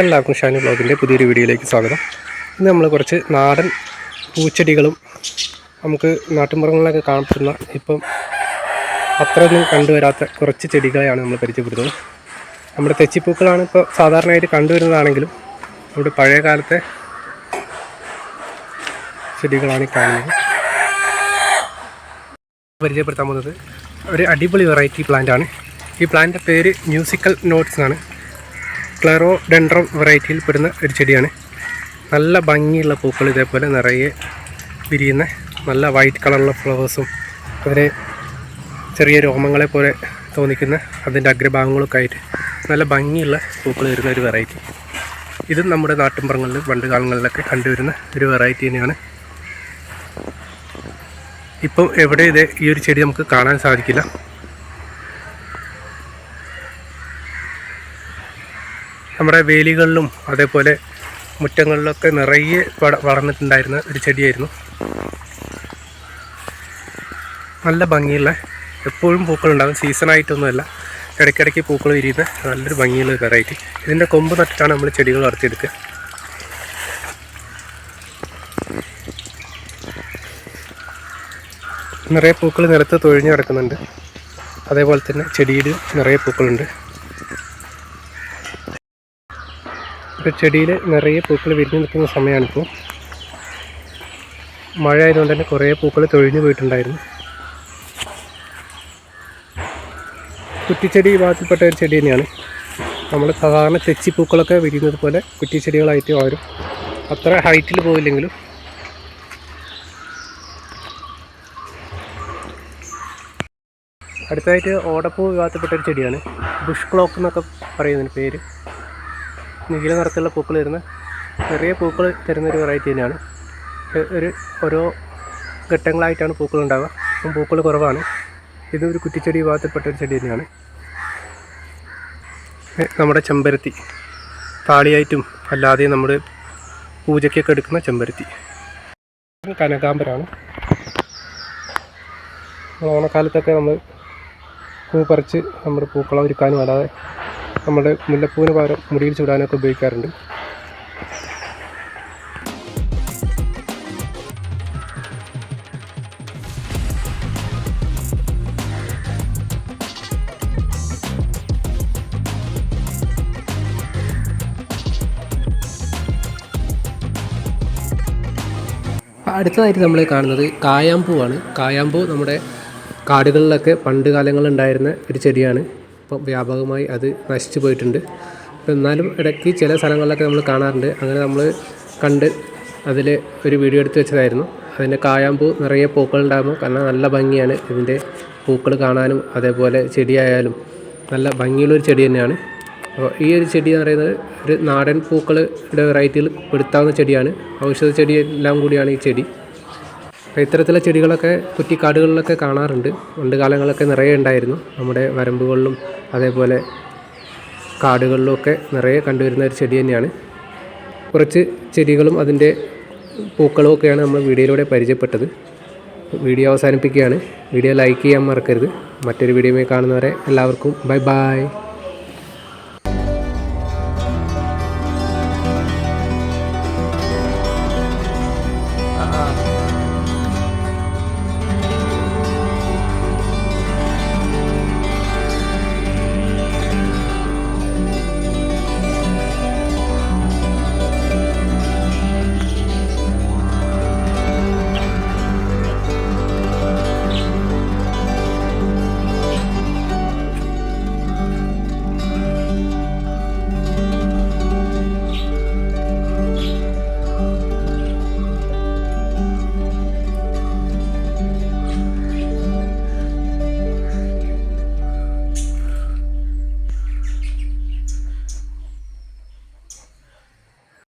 എല്ലാവർക്കും ഷാനി ബ്ലോഗിന്റെ പുതിയൊരു വീഡിയോയിലേക്ക് സ്വാഗതം. ഇന്ന് നമ്മൾ കുറച്ച് നാടൻ പൂച്ചെടികളും നമുക്ക് നാട്ടുമ്പുറങ്ങളിലൊക്കെ കാണപ്പെടുന്ന ഇപ്പം അത്രയൊന്നും കണ്ടുവരാത്ത കുറച്ച് ചെടികളെയാണ് നമ്മൾ പരിചയപ്പെടുത്തുന്നത്. നമ്മുടെ തെച്ചിപ്പൂക്കളാണ് ഇപ്പോൾ സാധാരണയായിട്ട് കണ്ടുവരുന്നതാണെങ്കിലും നമ്മുടെ പഴയ കാലത്തെ ചെടികളാണ് കാണുന്നത്. പരിചയപ്പെടുത്താൻ പോകുന്നത് ഒരു അടിപൊളി വെറൈറ്റി പ്ലാന്റ് ആണ് ഈ പ്ലാന്റിന്റെ പേര് മ്യൂസിക്കൽ നോട്ട്സ് എന്നാണ്. ക്ലറോ ഡെൻഡ്രം വെറൈറ്റിയിൽ പെടുന്ന ഒരു ചെടിയാണ്. നല്ല ഭംഗിയുള്ള പൂക്കൾ ഇതേപോലെ നിറയെ വിരിയുന്ന നല്ല വൈറ്റ് കളറുള്ള ഫ്ലവേഴ്സും അതിന് ചെറിയ രോമങ്ങളെ പോലെ തോന്നിക്കുന്ന അതിന്റെ അഗ്രഭാഗങ്ങളൊക്കെ ആയിട്ട് നല്ല ഭംഗിയുള്ള പൂക്കൾ വരുന്ന ഒരു വെറൈറ്റി ഇതും നമ്മുടെ നാട്ടിൻപുറങ്ങളിൽ പണ്ട് കാലങ്ങളിലൊക്കെ കണ്ടുവരുന്ന ഒരു വെറൈറ്റി തന്നെയാണ്. ഇപ്പം എവിടെ ഇത് ഈ ഒരു ചെടി നമുക്ക് കാണാൻ സാധിക്കില്ല. നമ്മുടെ വേലികളിലും അതേപോലെ മുറ്റങ്ങളിലൊക്കെ നിറയെ വള- വളർന്നിട്ടുണ്ടായിരുന്ന ഒരു ചെടിയായിരുന്നു. നല്ല ഭംഗിയുള്ള എപ്പോഴും പൂക്കളുണ്ടാകും സീസണായിട്ടൊന്നുമല്ല ഇടയ്ക്കിടയ്ക്ക് പൂക്കൾ വിരിയുന്ന നല്ലൊരു ഭംഗിയുള്ള വെറൈറ്റി ഇതിന്റെ കൊമ്പ് നട്ടിട്ടാണ് നമ്മൾ ചെടികൾ വളർത്തിയെടുക്കുക. നിറയെ പൂക്കൾ നിലത്ത് തൊഴിഞ്ഞ് കിടക്കുന്നുണ്ട്. അതേപോലെ തന്നെ ചെടിയിൽ നിറയെ പൂക്കളുണ്ട്. ഇപ്പോൾ ചെടിയിൽ നിറയെ പൂക്കൾ വിരിഞ്ഞു നിൽക്കുന്ന സമയമാണിപ്പോൾ മഴ ആയതുകൊണ്ട് തന്നെ കുറേ പൂക്കൾ തൊഴിഞ്ഞു പോയിട്ടുണ്ടായിരുന്നു. കുറ്റിച്ചെടി വിഭാഗത്തിൽപ്പെട്ട ഒരു ചെടി തന്നെയാണ്. നമ്മൾ സാധാരണ തെച്ചിപ്പൂക്കളൊക്കെ വിരിയുന്നത് പോലെ കുറ്റിച്ചെടികളായിട്ട് വരും അത്ര ഹൈറ്റിൽ പോയില്ലെങ്കിലും അടുത്തതായിട്ട് ഓടപ്പൂ വിഭാഗത്തിൽപ്പെട്ട ഒരു ചെടിയാണ്. ബുഷ് ക്ലോക്ക് എന്നൊക്കെ പറയുന്നതിന് പേര്. നീല നിറത്തിലുള്ള പൂക്കൾ തരുന്ന ചെറിയ പൂക്കൾ തരുന്ന ഒരു വെറൈറ്റി തന്നെയാണ്. ഒരു ഓരോ ഘട്ടങ്ങളായിട്ടാണ് പൂക്കൾ ഉണ്ടാവുക. അപ്പം പൂക്കൾ കുറവാണ്. ഇതും ഒരു കുറ്റിച്ചെടി വിഭാഗത്തിൽപ്പെട്ട ഒരു ചെടി തന്നെയാണ്. നമ്മുടെ ചെമ്പരത്തി. താളിയായിട്ടും അല്ലാതെ നമ്മൾ പൂജയ്ക്കൊക്കെ എടുക്കുന്ന ചെമ്പരത്തി. കനകാമ്പരാണ് ഓണക്കാലത്തൊക്കെ നമ്മൾ പൂ പറിച്ച് നമ്മുടെ പൂക്കളം ഒരുക്കാനും അല്ലാതെ നമ്മുടെ മുല്ലപ്പൂവിന് പകരം മുടിയിൽ ചൂടാനൊക്കെ ഉപയോഗിക്കാറുണ്ട്. അടുത്തതായിട്ട് നമ്മൾ കാണുന്നത് കായാമ്പൂവാണ്. കായാമ്പൂ നമ്മുടെ കാടുകളിലൊക്കെ പണ്ട് കാലങ്ങളിൽ ഉണ്ടായിരുന്ന ഒരു ചെടിയാണ്. ഇപ്പം വ്യാപകമായി അത് നശിച്ചു പോയിട്ടുണ്ട്. എന്നാലും ഇടയ്ക്ക് ചില സ്ഥലങ്ങളിലൊക്കെ നമ്മൾ കാണാറുണ്ട്. അങ്ങനെ നമ്മൾ കണ്ട് അതിൽ ഒരു വീഡിയോ എടുത്ത് വെച്ചതായിരുന്നു. അതിന്റെ കായാമ്പൂ നിറയെ പൂക്കൾ ഉണ്ടാകുമ്പോൾ കാരണം നല്ല ഭംഗിയാണ് ഇതിന്റെ പൂക്കൾ കാണാനും അതേപോലെ ചെടിയായാലും നല്ല ഭംഗിയുള്ളൊരു ചെടി തന്നെയാണ്. അപ്പോൾ ഈ ഒരു ചെടി എന്ന് പറയുന്നത് ഒരു നാടൻ പൂക്കളുടെ വെറൈറ്റിയിൽ പെടുത്താവുന്ന ചെടിയാണ്. ഔഷധ ചെടി എല്ലാം കൂടിയാണ് ഈ ചെടി. ഇത്തരത്തിലെ ചെടികളൊക്കെ കുറ്റിക്കാടുകളിലൊക്കെ കാണാറുണ്ട്. പണ്ട് കാലങ്ങളിലൊക്കെ നിറയെ ഉണ്ടായിരുന്നു. നമ്മുടെ വരമ്പുകളിലും അതേപോലെ കാടുകളിലുമൊക്കെ നിറയെ കണ്ടുവരുന്ന ഒരു ചെടി തന്നെയാണ്. കുറച്ച് ചെടികളും അതിന്റെ പൂക്കളും ഒക്കെയാണ് നമ്മൾ വീഡിയോയിലൂടെ പരിചയപ്പെട്ടത്. വീഡിയോ അവസാനിപ്പിക്കുകയാണ്. വീഡിയോ ലൈക്ക് ചെയ്യാൻ മറക്കരുത്. മറ്റൊരു വീഡിയോയുമായി കാണുന്നവരെ എല്ലാവർക്കും ബൈ ബൈ.